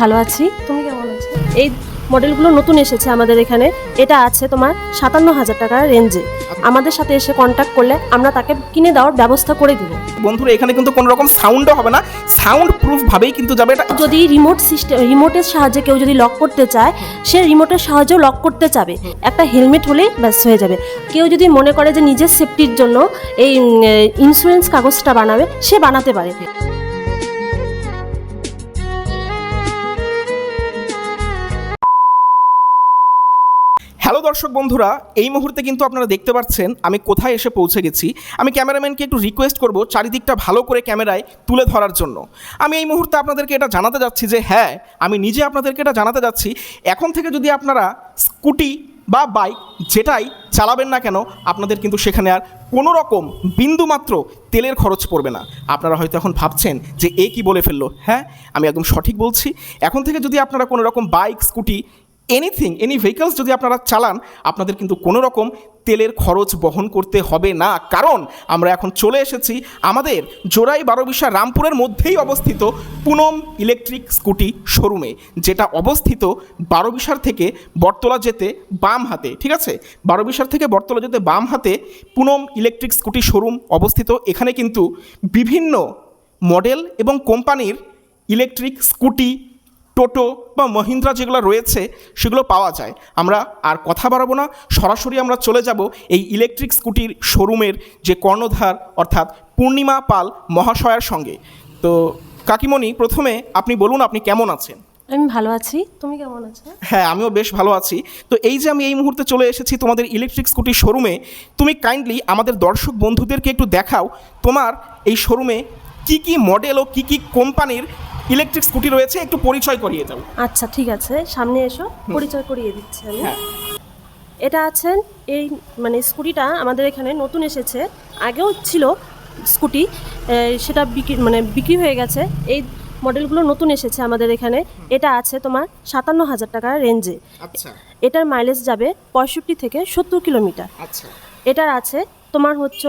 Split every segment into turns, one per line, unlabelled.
ভালো আছি। তুমি কেমন আছো? এই মডেলগুলো নতুন এসেছে আমাদের এখানে। এটা আছে তোমার সাতান্ন হাজার টাকার রেঞ্জে আমাদের সাথে এসে কন্ট্যাক্ট করলে আমরা তাকে কিনে দেওয়ার ব্যবস্থা করে দিব।
বন্ধুরা এখানে কিন্তু কোনো রকম সাউন্ডও হবে না। সাউন্ড প্রুফ ভাবেই কিন্তু যাবে এটা।
যদি রিমোট সিস্টেম রিমোটের সাহায্যে কেউ যদি লক করতে চায় সে রিমোটের সাহায্যেও লক করতে চাবে একটা হেলমেট হলেই ব্যাস হয়ে যাবে। কেউ যদি মনে করে যে নিজের সেফটির জন্য এই ইন্স্যুরেন্স কাগজটা বানাবে সে বানাতে পারে।
দর্শক বন্ধুরা, এই মুহূর্তে কিন্তু আপনারা দেখতে পাচ্ছেন, আমি কোথায় এসে পৌঁছে গেছি। আমি ক্যামেরাম্যানকে একটু রিকোয়েস্ট করব চারিদিকটা ভালো করে ক্যামেরায় তুলে ধরার জন্য। আমি এই মুহূর্তে আপনাদেরকে এটা জানাতে যাচ্ছি যে হ্যাঁ আমি নিজে আপনাদেরকে এটা জানাতে যাচ্ছি। এখন থেকে যদি আপনারা স্কুটি বা বাইক যেটাই চালাবেন না কেন, আপনাদের কিন্তু সেখানে আর কোনো রকম বিন্দুমাত্র তেলের খরচ পড়বে না। আপনারা হয়তো এখন ভাবছেন যে, এ কি বলে ফেলল? হ্যাঁ আমি একদম সঠিক বলছি। এখন থেকে যদি আপনারা কোনো রকম bike, scooty anything any vehicles যদি আপনারা চালান, আপনাদের কিন্তু কোনো রকম তেলের খরচ বহন করতে হবে না। কারণ আমরা এখন চলে এসেছি আমাদের জোড়াই বারোবিশা রামপুরের মধ্যেই অবস্থিত পুনম ইলেকট্রিক স্কুটি শোরুমে, যেটা অবস্থিত বারোবিশার থেকে বটতলা যেতে বাম হাতে, ঠিক আছে? বারোবিশার থেকে বটতলা যেতে বাম হাতে পুনম ইলেকট্রিক স্কুটি শোরুম অবস্থিত। এখানে কিন্তু বিভিন্ন মডেল এবং কোম্পানির ইলেকট্রিক স্কুটি টোটো বা মহিন্দ্রা যেগুলো রয়েছে সেগুলো পাওয়া যায়। আমরা আর কথা বাড়াবো না। সরাসরি আমরা চলে যাব এই ইলেকট্রিক স্কুটির শোরুমের যে কর্ণধার অর্থাৎ পূর্ণিমা পাল মহাশয়ার সঙ্গে। তো কাকিমণি প্রথমে আপনি বলুন আপনি কেমন আছেন?
আমি ভালো আছি। তুমি কেমন আছো?
হ্যাঁ আমিও বেশ ভালো আছি। তো এই যে আমি এই মুহূর্তে চলে এসেছি তোমাদের ইলেকট্রিক স্কুটির শোরুমে তুমি কাইন্ডলি আমাদের দর্শক বন্ধুদেরকে একটু দেখাও তোমার এই শোরুমে কি কি মডেল ও কি কি কোম্পানির ইলেকট্রিক স্কুটি রয়েছে একটু পরিচয় করিয়ে দাও।
আচ্ছা ঠিক আছে সামনে এসো পরিচয় করিয়ে দিচ্ছি আমি।
হ্যাঁ।
এটা আছেন এই মানে স্কুটিটা আমাদের এখানে নতুন এসেছে। আগেও ছিল স্কুটি সেটা বিক্রি মানে বিক্রি হয়ে গেছে। এই মডেলগুলো নতুন এসেছে আমাদের এখানে। এটা আছে তোমার সাতান্ন হাজার টাকার রেঞ্জে।
আচ্ছা।
এটার মাইলেজ যাবে পঁয়ষট্টি থেকে সত্তর কিলোমিটার।
আচ্ছা।
এটার আছে তোমার হচ্ছে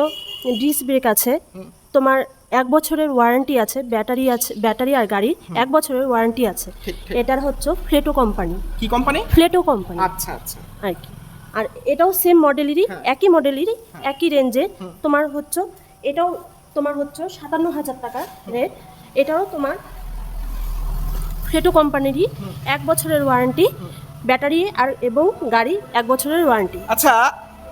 ডিস ব্রেক আছে। তোমার এক বছরের ওয়ারেন্টি আছে ব্যাটারি আছে ব্যাটারি আর গাড়ি এক বছরের ওয়ারেন্টি আছে। এটার হচ্ছে ফ্লেটো কোম্পানি
কি কোম্পানি
ফ্লেটো কোম্পানি
আচ্ছা আচ্ছা।
আর কি। আর এটাও সেম মডেলেরই
হ্যাঁ।
একই মডেলেরই একই রেঞ্জে তোমার হচ্ছে এটাও তোমার হচ্ছে সাতান্ন হাজার টাকা রেট এটাও তোমার ফ্লেটো কোম্পানিরই এক বছরের ওয়ারেন্টি ব্যাটারি আর এবং গাড়ি এক বছরের ওয়ারেন্টি
আচ্ছা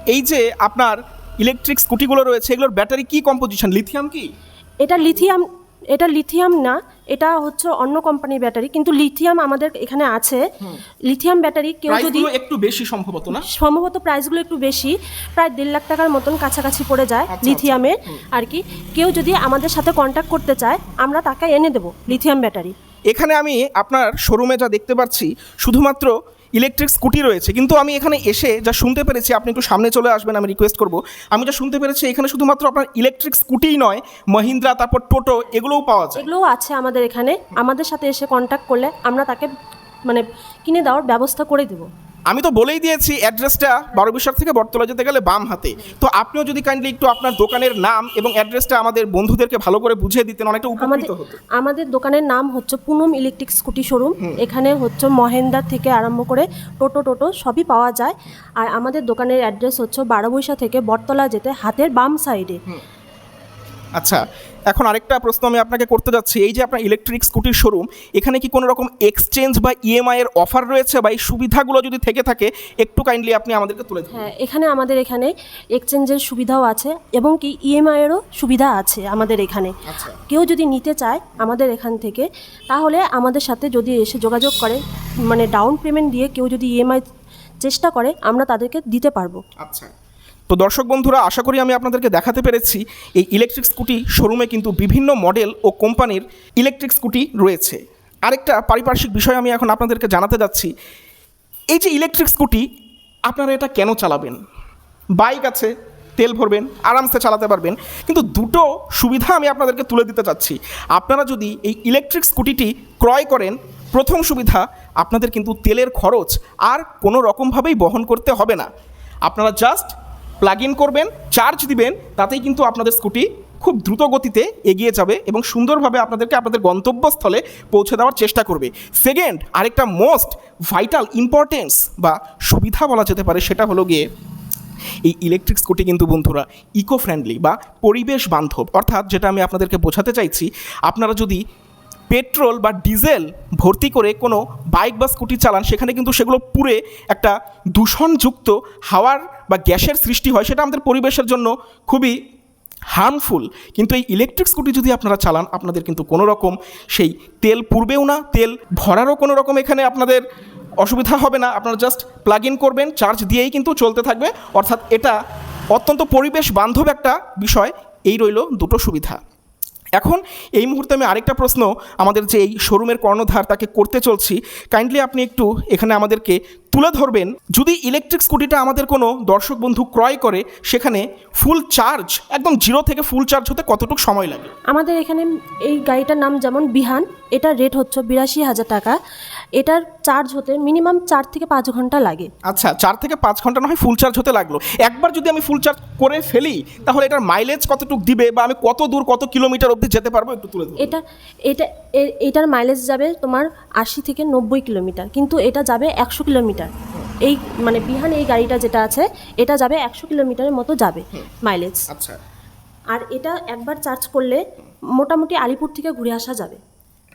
এই যে আপনার ইলেকট্রিক স্কুটিগুলো রয়েছে এগুলোর ব্যাটারি কি কম্পোজিশন লিথিয়াম কি?
এটা লিথিয়াম এটা লিথিয়াম না এটা হচ্ছে অন্য কোম্পানির ব্যাটারি কিন্তু লিথিয়াম আমাদের এখানে আছে। লিথিয়াম ব্যাটারি কেউ যদি
একটু বেশি সম্ভবত না?
সম্ভবত প্রাইসগুলো একটু বেশি প্রায় দেড় লাখ টাকার মতন কাছাকাছি পড়ে যায়
আচ্ছা,
লিথিয়ামের আর কি। কেউ যদি আমাদের সাথে কন্ট্যাক্ট করতে চায় আমরা তাকে এনে দেবো লিথিয়াম ব্যাটারি
এখানে আমি আপনার শোরুমে যা দেখতে পাচ্ছি শুধুমাত্র ইলেকট্রিক স্কুটি রয়েছে। কিন্তু আমি এখানে এসে যা শুনতে পেরেছি, আপনি একটু সামনে চলে আসবেন, আমি রিকোয়েস্ট করব। আমি যা শুনতে পেরেছি, এখানে শুধুমাত্র আপনার ইলেকট্রিক স্কুটিই নয়, মহিন্দ্রা, তারপর টোটো, এগুলোও পাওয়া যায়।
এগুলোও আছে আমাদের এখানে। আমাদের সাথে এসে কন্ট্যাক্ট করলে আমরা তাকে মানে কিনে দেওয়ার ব্যবস্থা করে দেবো।
আমি তো বলেই দিয়েছি অ্যাড্রেসটা বারো বিশ্বর থেকে বটতলা যেতে গেলে বাম হাতে। তো আপনিও যদি কাইন্ডলি একটু আপনার দোকানের নাম এবং অ্যাড্রেসটা আমাদের বন্ধুদেরকে ভালো করে বুঝিয়ে দিতেন অনেকটা উপকৃত হতো।
আমাদের দোকানের নাম হচ্ছে পুনম ইলেকট্রিক স্কুটি শোরুম। এখানে হচ্ছে মহেন্দার থেকে আরম্ভ করে টোটো টোটো সবই পাওয়া যায়। আর আমাদের দোকানের অ্যাড্রেস হচ্ছে বারোবৈশা থেকে বটতলা যেতে হাতের বাম সাইডে
আচ্ছা এখন আরেকটা প্রশ্ন আমি আপনাকে করতে যাচ্ছি। এই যে আপনার ইলেকট্রিক স্কুটির শোরুম এখানে কি কোনো রকম এক্সচেঞ্জ বা ইএমআই এর অফার রয়েছে বা এই সুবিধাগুলো যদি থেকে থাকে একটু কাইন্ডলি আপনি আমাদেরকে তুলে দিন
হ্যাঁ এখানে আমাদের এখানে এক্সচেঞ্জের সুবিধাও আছে এবং কি ইএমআইয়েরও সুবিধা আছে আমাদের এখানে।
আচ্ছা।
কেউ যদি নিতে চায় আমাদের এখান থেকে তাহলে আমাদের সাথে যদি এসে যোগাযোগ করে মানে ডাউন পেমেন্ট দিয়ে কেউ যদি ইএমআই চেষ্টা করে আমরা তাদেরকে দিতে পারব।
আচ্ছা। তো দর্শক বন্ধুরা, আশা করি আমি আপনাদেরকে দেখাতে পেরেছি, এই ইলেকট্রিক স্কুটি শোরুমে কিন্তু বিভিন্ন মডেল ও কোম্পানির ইলেকট্রিক স্কুটি রয়েছে। আরেকটা পারিপার্শ্বিক বিষয় আমি এখন আপনাদেরকে জানাতে যাচ্ছি, এই যে ইলেকট্রিক স্কুটি আপনারা এটা কেন চালাবেন? বাইক আছে, তেল ভরবেন, আরামসে চালাতে পারবেন, কিন্তু দুটো সুবিধা আমি আপনাদেরকে তুলে দিতে চাচ্ছি। আপনারা যদি এই ইলেকট্রিক স্কুটিটি ক্রয় করেন, প্রথম সুবিধা, আপনাদের কিন্তু তেলের খরচ আর কোনো রকমভাবেই বহন করতে হবে না। আপনারা জাস্ট প্লাগ ইন করবেন চার্জ দিবেন, তাতেই কিন্তু আপনাদের স্কুটি খুব দ্রুত গতিতে এগিয়ে যাবে এবং সুন্দরভাবে আপনাদেরকে আপনাদের গন্তব্যস্থলে পৌঁছে দেওয়ার চেষ্টা করবে। সেকেন্ড আরেকটা মোস্ট ভাইটাল ইম্পর্টেন্স বা সুবিধা বলা যেতে পারে সেটা হলো গিয়ে এই ইলেকট্রিক স্কুটি কিন্তু বন্ধুরা ইকো ফ্রেন্ডলি বা পরিবেশ বান্ধব। অর্থাৎ যেটা আমি আপনাদেরকে বোঝাতে চাইছি, আপনারা যদি পেট্রোল বা ডিজেল ভর্তি করে কোনো বাইক বা স্কুটি চালান, সেখানে কিন্তু সেগুলো পুরে একটা দূষণযুক্ত হাওয়ার বা গ্যাসের সৃষ্টি হয় সেটা আমাদের পরিবেশের জন্য খুবই হার্মফুল কিন্তু এই ইলেকট্রিক স্কুটি যদি আপনারা চালান, আপনাদের কিন্তু কোনো রকম সেই তেল পুড়বেও না, তেল ভরারও কোনো রকম এখানে আপনাদের অসুবিধা হবে না। আপনারা জাস্ট প্লাগ ইন করবেন চার্জ দিয়েই কিন্তু চলতে থাকবে। অর্থাৎ এটা অত্যন্ত পরিবেশ বান্ধব একটা বিষয়, এই রইল দুটো সুবিধা। এখন এই মুহূর্তে আমি আরেকটা প্রশ্ন, আমাদের যে এই শোরুমের কর্ণধার তাকে করতে চলছি কাইন্ডলি আপনি একটু এখানে আমাদেরকে তুলে ধরবেন যদি ইলেকট্রিক স্কুটিটা আমাদের কোনো দর্শক বন্ধু ক্রয় করে সেখানে ফুল চার্জ একদম জিরো থেকে ফুল চার্জ হতে কতটুকু সময় লাগে?
আমাদের এখানে এই গাড়িটার নাম যেমন বিহান এটার রেট হচ্ছে বিরাশি হাজার টাকা। এটার চার্জ হতে মিনিমাম চার থেকে পাঁচ ঘণ্টা লাগে।
আচ্ছা চার থেকে পাঁচ ঘণ্টা না হয় ফুল চার্জ হতে লাগল। একবার যদি আমি ফুল চার্জ করে ফেলি তাহলে এটার মাইলেজ কতটুকু দিবে বা আমি কত দূর কত কিলোমিটার অবধি যেতে পারব একটু তুলে
এটা এটা এটার মাইলেজ যাবে তোমার আশি থেকে নব্বই কিলোমিটার কিন্তু এটা যাবে একশো কিলোমিটার এই মানে বিহান এই গাড়িটা যেটা আছে এটা যাবে একশো কিলোমিটারের মতো যাবে মাইলেজ
আচ্ছা।
আর এটা একবার চার্জ করলে মোটামুটি আলিপুর থেকে ঘুরে আসা যাবে।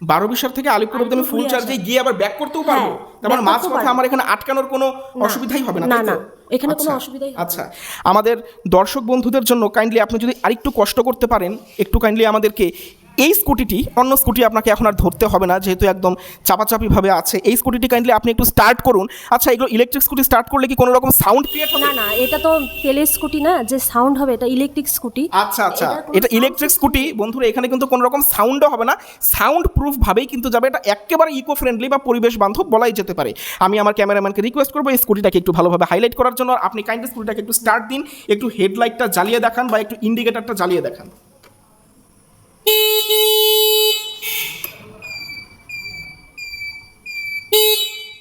বারো বিশার থেকে আলিপুর অব্দি আমি ফুল চার্জে গিয়ে আবার ব্যাক করতেও পারব?
হ্যাঁ,
তারপর
back
মাঝ
করতেও
পথে আমার এখানে আটকানোর কোনো অসুবিধাই হবে না
না, না, এখানে কোনো
আচ্ছা,
অসুবিধাই
আচ্ছা। আমাদের দর্শক বন্ধুদের জন্য কাইন্ডলি আপনি যদি আরেকটু কষ্ট করতে পারেন একটু কাইন্ডলি আমাদেরকে এই স্কুটিটি অন্য স্কুটি আপনাকে এখন আর ধরতে হবে না যেহেতু একদম চাপাচাপিভাবে আছে। এই স্কুটিটি কাইন্ডলি আপনি একটু স্টার্ট করুন। আচ্ছা এগুলো ইলেকট্রিক স্কুটি স্টার্ট করলে কি কোনো রকম সাউন্ড ক্রিয়েট হবে?
না না এটা তো তেলের স্কুটি না যে সাউন্ড হবে এটা ইলেকট্রিক স্কুটি
আচ্ছা আচ্ছা এটা ইলেকট্রিক স্কুটি বন্ধুরা এখানে কিন্তু কোনো রকম সাউন্ডও হবে না। সাউন্ড প্রুফ ভাবেই কিন্তু যাবে এটা একেবারে ইকো ফ্রেন্ডলি বা পরিবেশ বান্ধব বলাই যেতে পারে। আমি আমার ক্যামেরাম্যানকে রিকোয়েস্ট করব এই স্কুটিটাকে একটু ভালোভাবে হাইলাইট করার জন্য। আপনি কাইন্ডলি স্কুটিটাকে একটু স্টার্ট দিন একটু হেডলাইটটা জ্বালিয়ে দেখান বা একটু ইন্ডিকেটারটা জ্বালিয়ে দেখান।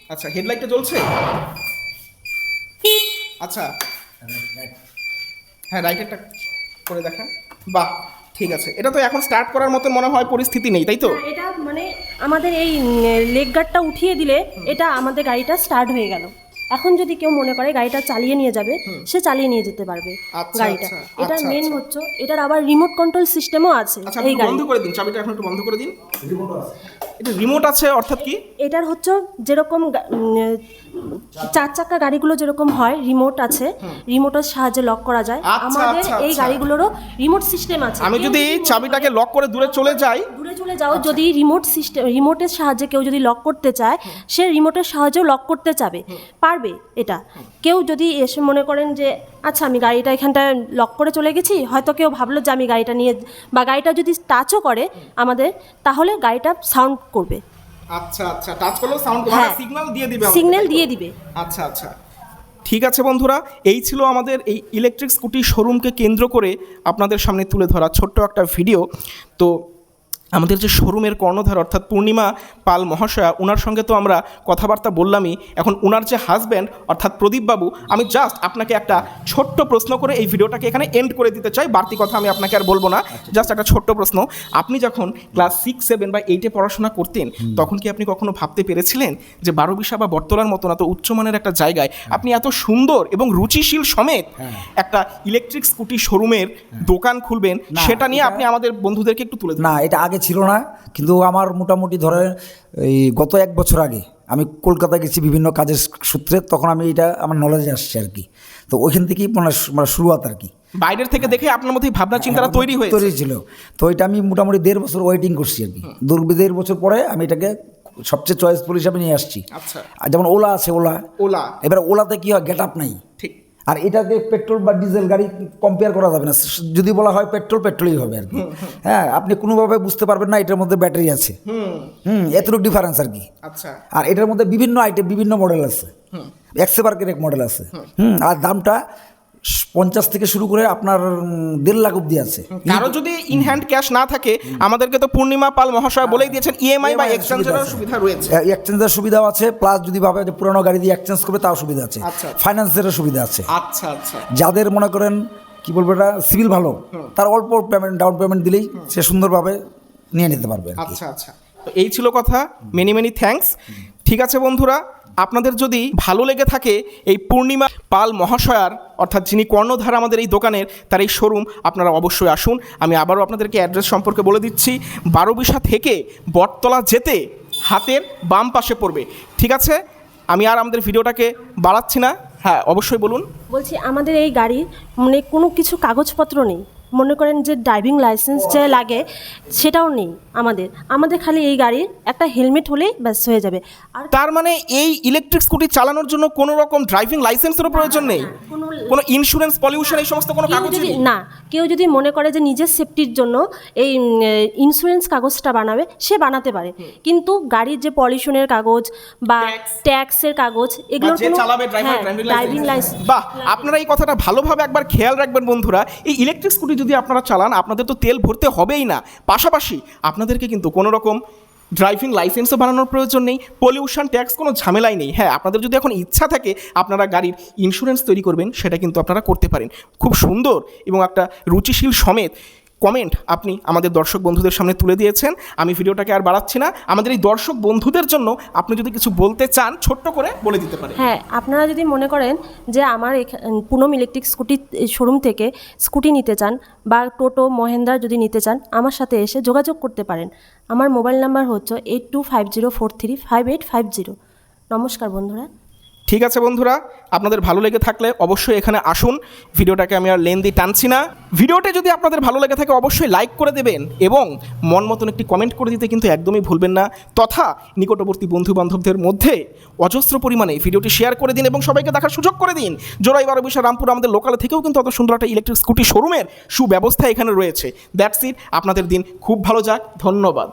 আচ্ছা হেডলাইটটা জ্বলছে? আচ্ছা। হ্যাঁ রাইটেরটা করে দেখান। বাহ ঠিক আছে। এটা তো এখন স্টার্ট করার মতো মনে হয় পরিস্থিতি নেই তাই তো?
হ্যাঁ, এটা মানে আমাদের এই লেগ গার্ডটা উঠিয়ে দিলে এটা আমাদের গাড়িটা স্টার্ট হয়ে গেল। এখন যদি কেউ মনে করে গাড়িটা চালিয়ে নিয়ে যাবে সে চালিয়ে নিয়ে যেতে পারবে
আচ্ছা,
গাড়িটা।
আচ্ছা,
এটার
আচ্ছা,
মেন
আচ্ছা।
হচ্ছে এটার আবার রিমোট কন্ট্রোল সিস্টেমও আছে
আচ্ছা
এই গাড়ি
বন্ধ করে দিন। চাবিটা এখন একটু বন্ধ করে দিন। এটা রিমোট আছে অর্থাৎ কি?
এটার হচ্ছে যেরকম চার চাকা গাড়িগুলো যেরকম হয় রিমোট আছে রিমোটের সাহায্যে লক করা যায়।
আচ্ছা,
আমাদের
আচ্ছা,
এই
আচ্ছা।
গাড়িগুলোরও রিমোট সিস্টেম আছে।
আমি যদি চাবিটাকে লক করে দূরে চলে যাই
দূরে চলে যাও যদি রিমোট সিস্টেম রিমোটের সাহায্যে কেউ যদি লক করতে চায় সে রিমোটের সাহায্যেও লক করতে চাবে। পারবে এটা। কেউ যদি এসে মনে করেন যে আচ্ছা আমি গাড়িটা এখানটায় লক করে চলে গেছি হয়তো কেউ ভাবলো যে আমি গাড়িটা নিয়ে বা গাড়িটা যদি টাচও করে আমাদের তাহলে গাড়িটা সাউন্ড করবে।
আচ্ছা আচ্ছা। টাচ করলেও সাউন্ড
হ্যাঁ।
সিগন্যাল দিয়ে দিবে
সিগন্যাল দিয়ে দিবে।
আচ্ছা আচ্ছা। ঠিক আছে বন্ধুরা এই ছিল আমাদের এই ইলেকট্রিক স্কুটি শোরুমকে কেন্দ্র করে আপনাদের সামনে তুলে ধরা ছোট্ট একটা ভিডিও তো আমাদের যে শোরুমের কর্ণধার অর্থাৎ পূর্ণিমা পাল মহাশয়া ওনার সঙ্গে তো আমরা কথাবার্তা বললামই। এখন ওনার যে হাজব্যান্ড অর্থাৎ প্রদীপবাবু আমি জাস্ট আপনাকে একটা ছোট্ট প্রশ্ন করে এই ভিডিওটাকে এখানে এন্ড করে দিতে চাই। বাড়তি কথা আমি আপনাকে আর বলব না। জাস্ট একটা ছোট্ট প্রশ্ন। আপনি যখন ক্লাস সিক্স সেভেন বা এইটে পড়াশোনা করতেন তখন কি আপনি কখনো ভাবতে পেরেছিলেন যে বারো বিশা বা বটতলার মতন এত উচ্চমানের একটা জায়গায় আপনি এত সুন্দর এবং রুচিশীল সমেত একটা ইলেকট্রিক স্কুটি শোরুমের দোকান খুলবেন সেটা নিয়ে আপনি আমাদের বন্ধুদেরকে একটু তুলে
না এটা আগে ছিল না কিন্তু আমার মোটামুটি ধরে এই গত এক বছর আগে আমি কলকাতা গেছি বিভিন্ন কাজের সূত্রে তখন আমি এটা আমার নলেজে আসছে আর কি। তো ওইখান থেকেই মানে মানে শুরুয়াত আর কি।
বাইরের থেকে দেখে আপনার মধ্যে ভাবনা চিন্তাটা তৈরি হয়েছে।
তৈরি ছিল। তো এটা আমি মোটামুটি দেড় বছর ওয়েটিং করছি আর কি। দেড় বছর পরে আমি এটাকে সবচেয়ে চয়েসফুল হিসাবে নিয়ে আসছি।
আচ্ছা।
আর যেমন ওলা আছে ওলা।
ওলা।
এবার ওলাতে কি হয় গেট আপ নাই।
ঠিক।
আর এটাকে পেট্রোল বা ডিজেল গাড়ি কম্পেয়ার করা যাবে না। যদি বলা হয় পেট্রোল পেট্রোলই হবে আর কি। হ্যাঁ আপনি কোনোভাবে বুঝতে পারবেন না এটার মধ্যে ব্যাটারি আছে। হুম। এতটুকু ডিফারেন্স আর কি।
আচ্ছা।
আর এটার মধ্যে বিভিন্ন আইটেম বিভিন্ন মডেল আছে। এক্সেবার্কের এক মডেল আছে। হুম আর দামটা পঞ্চাশ থেকে শুরু করে আপনার দেড় লাখ অব্দি আছে।
কারও যদি ইন হ্যান্ড ক্যাশ না থাকে আমাদেরকে তো পূর্ণিমা পাল মহাশয় বলেই দিয়েছেন ইএমআই বা এক্সচেঞ্জের
সুবিধা
রয়েছে।
এক্সচেঞ্জের সুবিধাও আছে প্লাস যদি ভাবে যে পুরোনো গাড়ি দিয়ে এক্সচেঞ্জ করবে তাও সুবিধা আছে।
আচ্ছা।
ফাইন্যান্সেরও সুবিধা আছে।
আচ্ছা আচ্ছা।
যাদের মনে করেন কি বলব এটা সিভিল ভালো তার অল্প পেমেন্ট ডাউন পেমেন্ট দিলেই সে সুন্দরভাবে নিয়ে নিতে পারবে
আচ্ছা আচ্ছা। তো এই ছিল কথা। মেনি মেনি থ্যাঙ্কস ঠিক আছে বন্ধুরা আপনাদের যদি ভালো লেগে থাকে এই পূর্ণিমা পাল মহাশয়ার, অর্থাৎ যিনি কর্ণধার আমাদের এই দোকানের, তার এই শোরুম আপনারা অবশ্যই আসুন। আমি আবারও আপনাদেরকে অ্যাড্রেস সম্পর্কে বলে দিচ্ছি। বারোবিশা থেকে বটতলা যেতে হাতের বাম পাশে পড়বে। ঠিক আছে? আমি আর আমাদের ভিডিওটাকে বাড়াচ্ছি না। হ্যাঁ অবশ্যই বলুন।
বলছি, আমাদের এই গাড়ি মানে কোনো কিছু কাগজপত্র নেই। মনে করেন যে ড্রাইভিং লাইসেন্স যে লাগে সেটাও নেই আমাদের। আমাদের খালি এই গাড়ির একটা হেলমেট হলেই ব্যাস হয়ে যাবে। আর
তার মানে এই ইলেকট্রিক স্কুটি চালানোর জন্য কোনো রকম ড্রাইভিং লাইসেন্সেরও প্রয়োজন নেই?
কোনো
ইন্স্যুরেন্স পলিউশন এই সমস্ত কোনো কাগজ
যদি না কেউ যদি মনে করে যে নিজের সেফটির জন্য এই ইন্স্যুরেন্স কাগজটা বানাবে সে বানাতে পারে। কিন্তু গাড়ির যে পলিউশনের কাগজ বা ট্যাক্সের কাগজ
এগুলো
ড্রাইভিং লাইসেন্স
বাহ আপনারা এই কথাটা ভালোভাবে একবার খেয়াল রাখবেন বন্ধুরা। এই ইলেকট্রিক স্কুটি যদি আপনারা চালান, আপনাদের তো তেল ভরতে হবেই না। পাশাপাশি আপনাদেরকে কিন্তু কোনো রকম ড্রাইভিং লাইসেন্সও বানানোর প্রয়োজন নেই, পলিউশন ট্যাক্স কোনো ঝামেলাই নেই। হ্যাঁ আপনাদের যদি এখন ইচ্ছা থাকে আপনারা গাড়ির ইন্স্যুরেন্স তৈরি করবেন, সেটা কিন্তু আপনারা করতে পারেন। খুব সুন্দর এবং একটা রুচিশীল সমেত কমেন্ট আপনি আমাদের দর্শক বন্ধুদের সামনে তুলে দিয়েছেন। আমি ভিডিওটাকে আর বাড়াচ্ছি না। আমাদের এই দর্শক বন্ধুদের জন্য আপনি যদি কিছু বলতে চান, ছোট্ট করে বলে দিতে পারেন।
হ্যাঁ আপনারা যদি মনে করেন যে আমার পুনম ইলেকট্রিক স্কুটি শোরুম থেকে স্কুটি নিতে চান বা টোটো, মহেন্দ্রা যদি নিতে চান, আমার সাথে এসে যোগাযোগ করতে পারেন। আমার মোবাইল নাম্বার হচ্ছে eight two five zero four three five eight five zero নমস্কার বন্ধুরা।
ঠিক আছে বন্ধুরা? আপনাদের ভালো লেগে থাকলে অবশ্যই এখানে আসুন। ভিডিওটাকে আমি আর লেন্দি টানছি না। ভিডিওটা যদি আপনাদের ভালো লেগে থাকে, অবশ্যই লাইক করে দেবেন এবং মন মতন একটি কমেন্ট করে দিতে কিন্তু একদমই ভুলবেন না। তথা নিকটবর্তী বন্ধু বান্ধবদের মধ্যে অজস্র পরিমাণে ভিডিওটি শেয়ার করে দিন এবং সবাইকে দেখার সুযোগ করে দিন। জোড়াই বারো বিশা রামপুর আমাদের লোকালে থেকেও কিন্তু অত সুন্দর একটা ইলেকট্রিক স্কুটি শোরুমের সুব্যবস্থা এখানে রয়েছে। দ্যাটস ইট আপনাদের দিন খুব ভালো যাক। ধন্যবাদ।